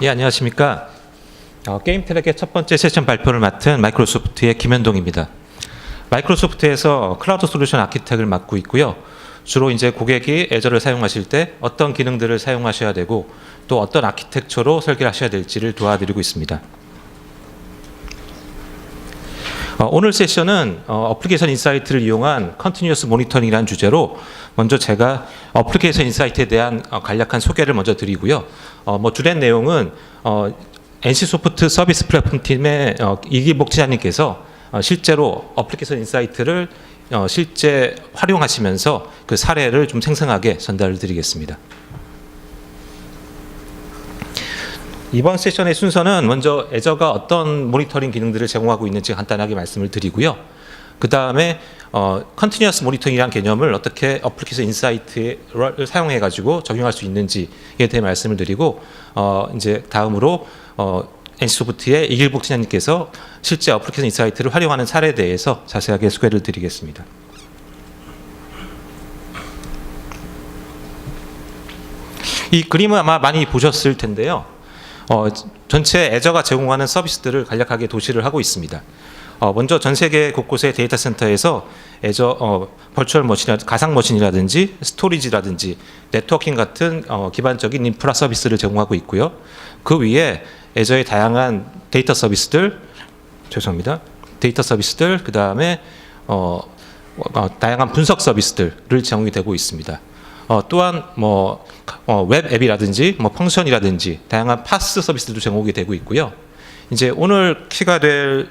예, 안녕하십니까. 어, 게임 트랙의 첫 번째 세션 발표를 맡은 마이크로소프트의 김현동입니다. 마이크로소프트에서 클라우드 솔루션 아키텍을 맡고 있고요. 주로 이제 고객이 애저를 사용하실 때 어떤 기능들을 사용하셔야 되고 또 어떤 아키텍처로 설계를 하셔야 될지를 도와드리고 있습니다. 어, 오늘 세션은 어, 어플리케이션 인사이트를 이용한 컨티뉴어스 모니터링이라는 주제로 먼저 제가 어플리케이션 인사이트에 대한 어, 간략한 소개를 먼저 드리고요. 어, 뭐 주된 내용은 어, NC소프트 서비스 플랫폼 팀의 어, 이기복 지사님께서 어, 실제로 어플리케이션 인사이트를 어, 실제 활용하시면서 그 사례를 좀 생생하게 전달을 드리겠습니다. 이번 세션의 순서는 먼저 애저가 어떤 모니터링 기능들을 제공하고 있는지 간단하게 말씀을 드리고요. 그 다음에 어, 컨티뉴어스 모니터링이라는 개념을 어떻게 어플리케이션 인사이트를 사용해 가지고 적용할 수 있는지에 대해 말씀을 드리고 어, 이제 다음으로 어, NC소프트의 이길복 팀장님께서 실제 어플리케이션 인사이트를 활용하는 사례에 대해서 자세하게 소개를 드리겠습니다. 이 그림은 아마 많이 보셨을 텐데요. 어, 전체 애저가 제공하는 서비스들을 간략하게 도시를 하고 있습니다. 어, 먼저 전 세계 곳곳의 데이터 센터에서 애저 어, 벌추얼 머신 가상 머신이라든지 스토리지라든지 네트워킹 같은 어, 기반적인 인프라 서비스를 제공하고 있고요. 그 위에 애저의 다양한 데이터 서비스들 죄송합니다. 데이터 서비스들 그 다음에 어, 어, 다양한 분석 서비스들을 제공이 되고 있습니다. 어, 또한 뭐 어, 웹 앱이라든지 뭐 펑션이라든지 다양한 파스 서비스도 제공이 되고 있고요. 이제 오늘 키가 될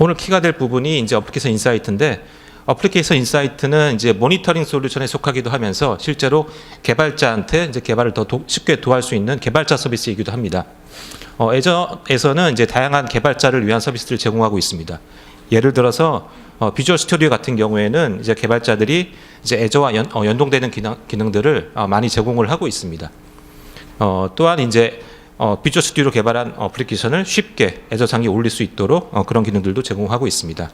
오늘 키가 될 부분이 이제 어플리케이션 인사이트인데 어플리케이션 인사이트는 이제 모니터링 솔루션에 속하기도 하면서 실제로 개발자한테 이제 개발을 더 도, 쉽게 도할 수 있는 개발자 서비스이기도 합니다. 어, 애저에서는 이제 다양한 개발자를 위한 서비스를 제공하고 있습니다. 예를 들어서 어, 비주얼 스튜디오 같은 경우에는 이제 개발자들이 이제 애저와 연, 어, 연동되는 기능, 기능 들을 어, 많이 제공을 하고 있습니다. 어, 또한 이제 어, 비주얼 스튜디오로 개발한 어플리케이션을 쉽게 애저상에 올릴 수 있도록 어, 그런 기능들도 제공하고 있습니다.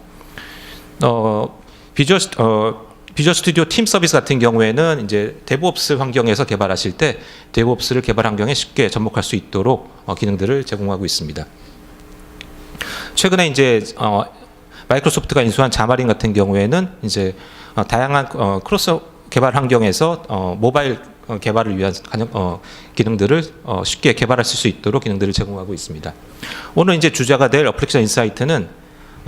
어, 비주얼, 스- 어, 비주얼 스튜디오 팀 서비스 같은 경우에는 이제 데브옵스 환경에서 개발하실 때 데브옵스를 개발 환경에 쉽게 접목할 수 있도록 어, 기능들을 제공하고 있습니다. 최근에 이제 어, 마이크로소프트가 인수한 자마린 같은 경우에는 이제 어, 다양한 어, 크로스 개발 환경에서 어, 모바일 어, 개발을 위한 기능들을 어, 쉽게 개발할 수 있도록 기능들을 제공하고 있습니다. 오늘 이제 주제가 될 어플리케이션 인사이트는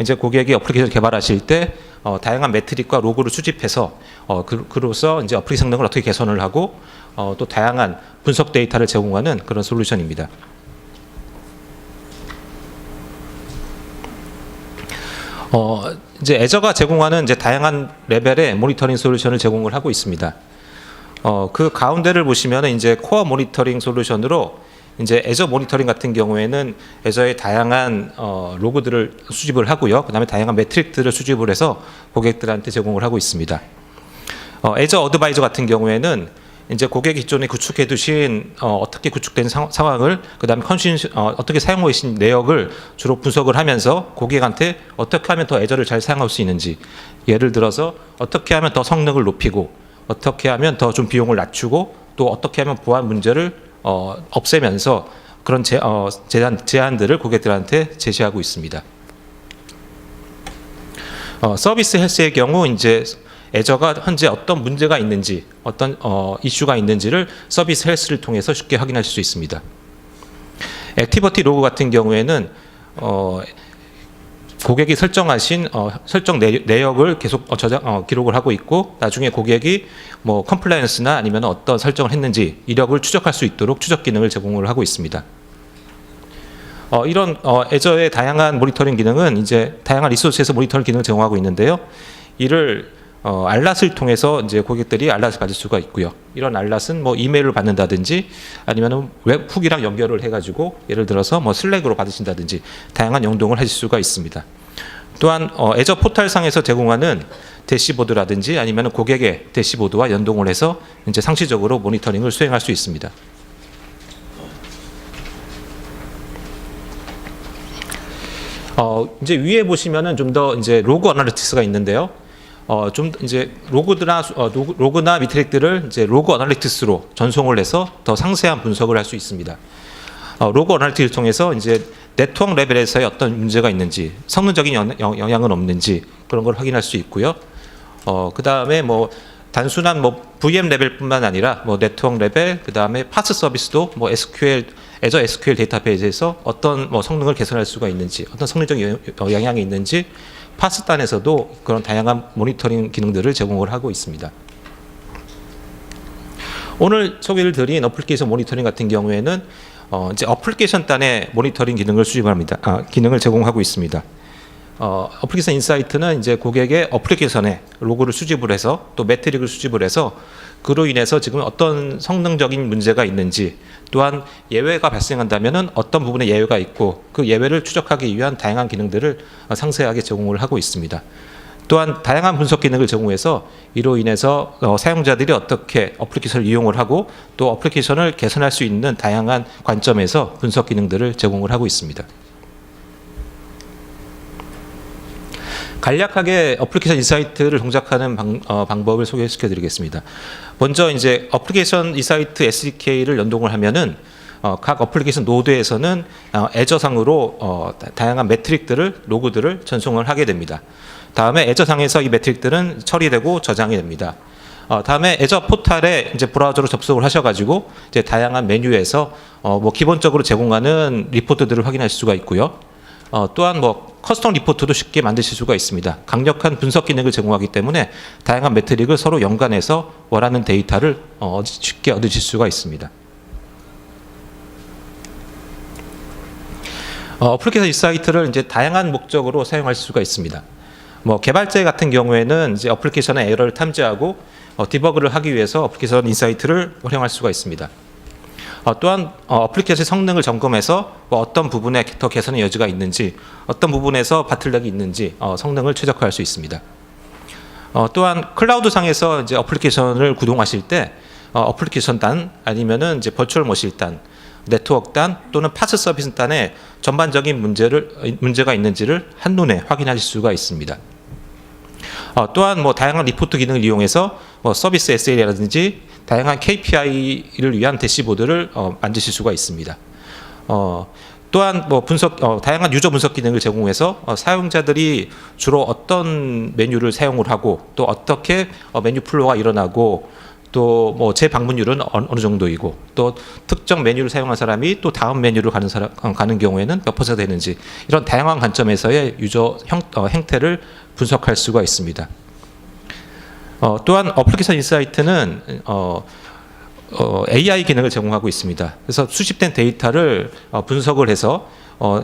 이제 고객이 어플리케이션 개발하실 때 어, 다양한 매트릭과 로그를 수집해서 어, 그, 그로서 이제 어플리케이션 성능을 어떻게 개선을 하고 어, 또 다양한 분석 데이터를 제공하는 그런 솔루션입니다. 어, 이제 애저가 제공하는 이제 다양한 레벨의 모니터링 솔루션을 제공을 하고 있습니다. 어, 그 가운데를 보시면 이제 코어 모니터링 솔루션으로 이제 애저 모니터링 같은 경우에는 애저의 다양한 어, 로그들을 수집을 하고요. 그다음에 다양한 매트릭들을 수집을 해서 고객들한테 제공을 하고 있습니다. 어, 애저 어드바이저 같은 경우에는 이제 고객이 기존에 구축해 두신 어, 어떻게 구축된 상, 상황을 그다음에 컨신 어, 어떻게 사용하고 계신 내역을 주로 분석을 하면서 고객한테 어떻게 하면 더 애저를 잘 사용할 수 있는지 예를 들어서 어떻게 하면 더 성능을 높이고 어떻게 하면 더 좀 비용을 낮추고 또 어떻게 하면 보안 문제를 어, 없애면서 그런 제, 어, 제안, 제안들을 고객들한테 제시하고 있습니다. 어, 서비스 헬스의 경우 이제 애저가 현재 어떤 문제가 있는지 어떤 어, 이슈가 있는지를 서비스 헬스를 통해서 쉽게 확인할 수 있습니다. 액티버티 로그 같은 경우에는 어, 고객이 설정하신 어, 설정 내, 내역을 계속 어, 저장 어, 기록을 하고 있고 나중에 고객이 뭐 컴플라이언스나 아니면 어떤 설정을 했는지 이력을 추적할 수 있도록 추적 기능을 제공을 하고 있습니다. 어, 이런 어, 애저의 다양한 모니터링 기능은 이제 다양한 리소스에서 모니터링 기능을 제공하고 있는데요. 이를 어, 알랏을 통해서 이제 고객들이 알랏을 받을 수가 있고요. 이런 알랏은 뭐 이메일을 받는다든지 아니면 웹훅이랑 연결을 해가지고 예를 들어서 뭐 슬랙으로 받으신다든지 다양한 연동을 하실 수가 있습니다. 또한 어, 애저 포털상에서 제공하는 대시보드라든지 아니면 고객의 대시보드와 연동을 해서 이제 상시적으로 모니터링을 수행할 수 있습니다. 어, 이제 위에 보시면은 좀 더 이제 로그 어나리티스가 있는데요. 어, 좀 이제 로그나 수- 어, 로그, 로그나 미트릭들을 이제 로그 어널리틱스로 전송을 해서 더 상세한 분석을 할 수 있습니다. 어, 로그 어널리틱을 통해서 이제 네트워크 레벨에서의 어떤 문제가 있는지 성능적인 영, 영- 영향은 없는지 그런 걸 확인할 수 있고요. 어, 그 다음에 뭐 단순한 뭐 VM 레벨뿐만 아니라 뭐 네트워크 레벨, 그 다음에 파스 서비스도 뭐 SQL, 애저 SQL 데이터베이스에서 어떤 뭐 성능을 개선할 수가 있는지, 어떤 성능적 영- 어, 영향이 있는지 파스 단에서도 그런 다양한 모니터링 기능들을 제공을 하고 있습니다. 오늘 소개를 드린 어플리케이션 모니터링 같은 경우에는 어, 이제 어플리케이션 단의 모니터링 기능을 수집합니다. 아, 기능을 제공하고 있습니다. 어, 어플리케이션 인사이트는 이제 고객의 어플리케이션에 로그를 수집을 해서 또 매트릭을 수집을 해서 그로 인해서 지금 어떤 성능적인 문제가 있는지 또한 예외가 발생한다면은 어떤 부분에 예외가 있고 그 예외를 추적하기 위한 다양한 기능들을 어, 상세하게 제공을 하고 있습니다. 또한 다양한 분석 기능을 제공해서 이로 인해서 어, 사용자들이 어떻게 어플리케이션을 이용을 하고 또 어플리케이션을 개선할 수 있는 다양한 관점에서 분석 기능들을 제공을 하고 있습니다. 간략하게 어플리케이션 인사이트를 동작하는 방, 어, 방법을 소개시켜 드리겠습니다. 먼저 이제 어플리케이션 인사이트 SDK를 연동을 하면은 어, 각 어플리케이션 노드에서는 어, 애저상으로 어, 다- 다양한 매트릭들을 로그들을 전송을 하게 됩니다. 다음에 애저상에서 이 매트릭들은 처리되고 저장이 됩니다. 어, 다음에 애저 포탈에 이제 브라우저로 접속을 하셔가지고 이제 다양한 메뉴에서 어, 뭐 기본적으로 제공하는 리포트들을 확인할 수가 있고요. 어, 또한 뭐 커스텀 리포트도 쉽게 만드실 수가 있습니다. 강력한 분석 기능을 제공하기 때문에 다양한 매트릭을 서로 연관해서 원하는 데이터를 어, 쉽게 얻으실 수가 있습니다. 어, 어플리케이션 인사이트를 이제 다양한 목적으로 사용할 수가 있습니다. 뭐 개발자 같은 경우에는 이제 어플리케이션의 에러를 탐지하고 어, 디버그를 하기 위해서 어플리케이션 인사이트를 활용할 수가 있습니다. 어, 또한 어, 어플리케이션 성능을 점검해서 뭐 어떤 부분에 더 개선의 여지가 있는지, 어떤 부분에서 바틀렉이 있는지 어, 성능을 최적화할 수 있습니다. 어, 또한 클라우드 상에서 이제 어플리케이션을 구동하실 때 어, 어플리케이션 단 아니면은 이제 버추얼 머신 단, 네트워크 단 또는 파스 서비스 단에 전반적인 문제를 어, 문제가 있는지를 한눈에 확인하실 수가 있습니다. 어, 또한 뭐 다양한 리포트 기능을 이용해서 뭐 서비스 SL이라든지 다양한 KPI를 위한 대시보드를 어, 만드실 수가 있습니다. 어, 또한 뭐 분석 어, 다양한 유저 분석 기능을 제공해서 어, 사용자들이 주로 어떤 메뉴를 사용을 하고 또 어떻게 어, 메뉴 플로우가 일어나고 또 뭐 재방문율은 어느, 정도이고 또 특정 메뉴를 사용한 사람이 또 다음 메뉴를 가는 사람 어, 가는 경우에는 몇 퍼센트 되는지 이런 다양한 관점에서의 유저 형, 어, 행태를 분석할 수가 있습니다. 어, 또한 어플리케이션 인사이트는 어, 어, AI 기능을 제공하고 있습니다. 그래서 수집된 데이터를 어, 분석을 해서 어,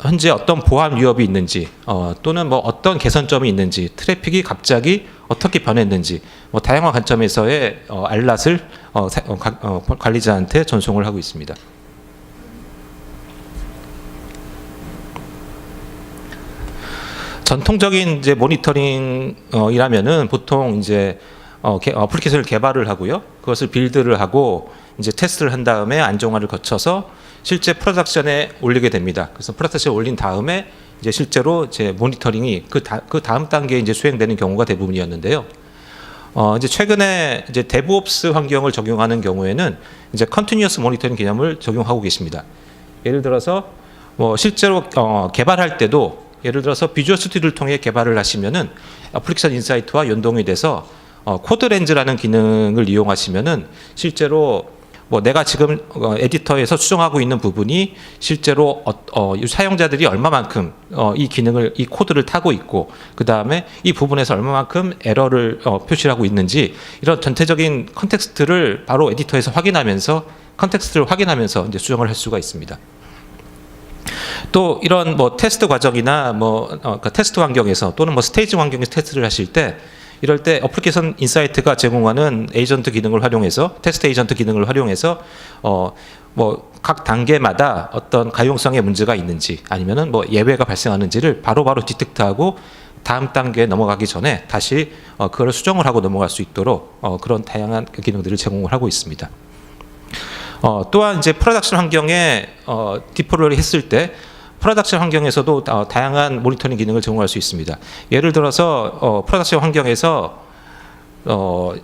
현재 어떤 보안 위협이 있는지 어, 또는 뭐 어떤 개선점이 있는지 트래픽이 갑자기 어떻게 변했는지 뭐 다양한 관점에서의 어, 알lat을 어, 사- 어, 가- 어, 관리자한테 전송을 하고 있습니다. 전통적인 이제 모니터링이라면은 보통 이제 어, 개- 어플리케이션을 개발을 하고요. 그것을 빌드를 하고 이제 테스트를 한 다음에 안정화를 거쳐서 실제 프로덕션에 올리게 됩니다. 그래서 프로덕션에 올린 다음에 이제 실제로 이제 모니터링이 그, 다, 그 다음 단계에 이제 수행되는 경우가 대부분이었는데요. 어, 이제 최근에 이제 데브옵스 환경을 적용하는 경우에는 이제 컨티뉴어스 모니터링 개념을 적용하고 계십니다. 예를 들어서 뭐 실제로 어, 개발할 때도 예를 들어서 비주얼 스튜디오를 통해 개발을 하시면은 어플리케이션 인사이트와 연동이 돼서 어, 코드 렌즈라는 기능을 이용하시면은 실제로 뭐 내가 지금 어, 에디터에서 수정하고 있는 부분이 실제로 어, 어, 이 사용자들이 얼마만큼 어, 이 기능을 이 코드를 타고 있고 그 다음에 이 부분에서 얼마만큼 에러를 어, 표시하고 있는지 이런 전체적인 컨텍스트를 바로 에디터에서 확인하면서 컨텍스트를 확인하면서 이제 수정을 할 수가 있습니다. 또 이런 뭐 테스트 과정이나 뭐 어, 그 테스트 환경에서 또는 뭐 스테이지 환경에서 테스트를 하실 때 이럴 때 어플리케이션 인사이트가 제공하는 에이전트 기능을 활용해서 테스트 에이전트 기능을 활용해서 어 뭐 각 단계마다 어떤 가용성의 문제가 있는지 아니면은 뭐 예외가 발생하는지를 바로바로 디텍트하고 다음 단계에 넘어가기 전에 다시 어 그걸 수정을 하고 넘어갈 수 있도록 어 그런 다양한 기능들을 제공을 하고 있습니다. 어, 또한 이제 프로덕션 환경에 어, 디플로이를 했을 때 프로덕션 환경에서도 어, 다양한 모니터링 기능을 제공할 수 있습니다. 예를 들어서 어, 프로덕션 환경에서 어,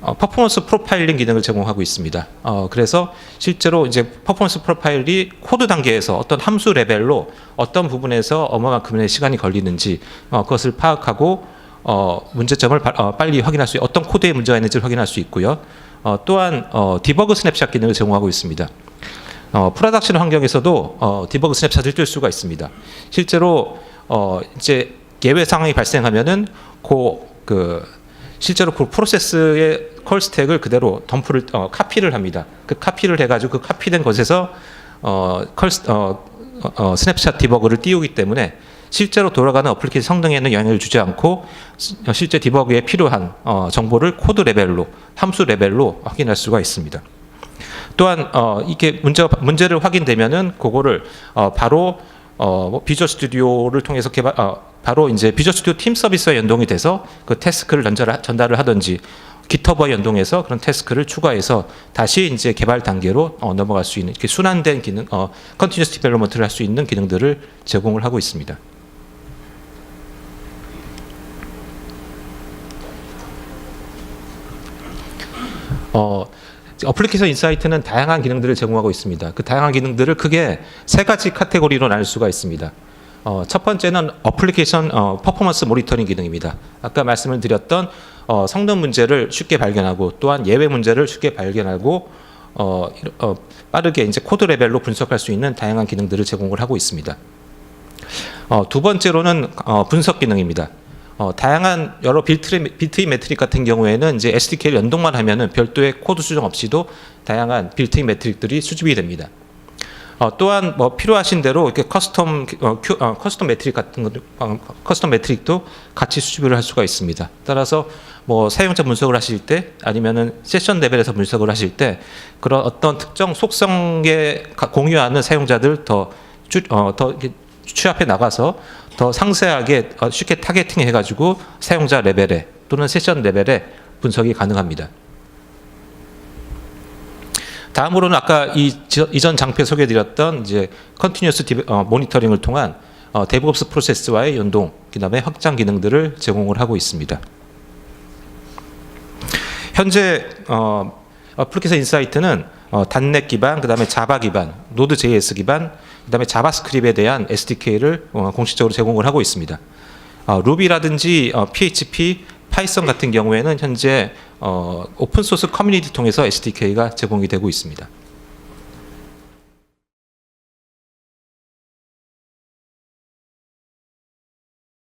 어, 퍼포먼스 프로파일링 기능을 제공하고 있습니다. 어, 그래서 실제로 이제 퍼포먼스 프로파일이 코드 단계에서 어떤 함수 레벨로 어떤 부분에서 얼마만큼의 시간이 걸리는지 어, 그것을 파악하고 어, 문제점을 바- 어, 빨리 확인할 수 어떤 코드에 문제가 있는지를 확인할 수 있고요. 어, 또한 어, 디버그 스냅샷 기능을 제공하고 있습니다. 어, 프로덕션 환경에서도 어, 디버그 스냅샷을 뜰 수가 있습니다. 실제로 어, 이제 예외 상황이 발생하면은 그, 그 실제로 그 프로세스의 콜 스택을 그대로 덤프를 어, 카피를 합니다. 그 카피를 해가지고 그 카피된 것에서 어, 컬 스- 어, 어, 어, 스냅샷 디버그를 띄우기 때문에 실제로 돌아가는 어플리케이션 성능에는 영향을 주지 않고 실제 디버그에 필요한 어, 정보를 코드 레벨로 함수 레벨로 확인할 수가 있습니다. 또한 어, 이게 문제 문제를 확인되면은 그거를 어, 바로 어, 뭐 비주얼 스튜디오를 통해서 개발 어, 바로 이제 비주얼 스튜디오 팀 서비스와 연동이 돼서 그 태스크를 전달, 전달을 하든지 기터브와 연동해서 그런 태스크를 추가해서 다시 이제 개발 단계로 어, 넘어갈 수 있는 이렇게 순환된 기능, 어, 컨티뉴스 디벨로먼트를 할 수 있는 기능들을 제공을 하고 있습니다. 어, 어플리케이션 인사이트는 다양한 기능들을 제공하고 있습니다. 그 다양한 기능들을 크게 세 가지 카테고리로 나눌 수가 있습니다. 어, 첫 번째는 어플리케이션 어, 퍼포먼스 모니터링 기능입니다. 아까 말씀을 드렸던 어, 성능 문제를 쉽게 발견하고 또한 예외 문제를 쉽게 발견하고 어, 어, 빠르게 이제 코드 레벨로 분석할 수 있는 다양한 기능들을 제공을 하고 있습니다. 어, 두 번째로는 어, 분석 기능입니다. 어, 다양한 여러 빌트리, 빌트인 매트릭 같은 경우에는 이제 SDK를 연동만 하면은 별도의 코드 수정 없이도 다양한 빌트인 매트릭들이 수집이 됩니다. 어, 또한 뭐 필요하신 대로 이렇게 커스텀 어, 큐, 어, 커스텀 매트릭 같은 것, 어, 커스텀 매트릭도 같이 수집을 할 수가 있습니다. 따라서 뭐 사용자 분석을 하실 때 아니면은 세션 레벨에서 분석을 하실 때 그런 어떤 특정 속성에 가- 공유하는 사용자들 더, 주, 어, 취합해 나가서 더 상세하게 어, 쉽게 타겟팅 해가지고 사용자 레벨에 또는 세션 레벨에 분석이 가능합니다. 다음으로는 아까 이 지- 이전 장표 소개드렸던 이제 컨티뉴어스 디, 어, 모니터링을 통한 어, 데브옵스 프로세스와의 연동, 그다음에 확장 기능들을 제공을 하고 있습니다. 현재 어, 어플리케이션 인사이트는 어, 단넷 기반, 그 다음에 자바 기반, 노드 JS 기반, 그 다음에 자바스크립트에 대한 SDK를 어, 공식적으로 제공을 하고 있습니다. 어, 루비라든지 어, PHP, 파이썬 같은 경우에는 현재 어, 오픈 소스 커뮤니티 통해서 SDK가 제공이 되고 있습니다.